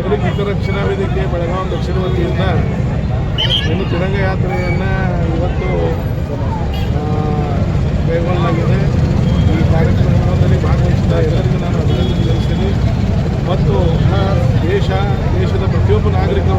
ನಾಗರಿಕ ರಕ್ಷಣಾ ವೇದಿಕೆ ಬೆಳಗಾವಿ ದಕ್ಷಿಣ ವತಿಯಿಂದ ಇನ್ನು ತಿರಂಗ ಯಾತ್ರೆಯನ್ನು ಇವತ್ತು ಕೈಗೊಳ್ಳಲಾಗಿದೆ ಈ ಕಾರ್ಯಕ್ರಮದಲ್ಲಿ ಭಾಗವಹಿಸಿದ ಎಲ್ಲರಿಗೂ ನಾನು ಅಭಿನಂದನೆ ಸಲ್ಲಿಸ್ತೀನಿ ಮತ್ತು ದೇಶ ದೇಶದ ಪ್ರತಿಯೊಬ್ಬ ನಾಗರಿಕರು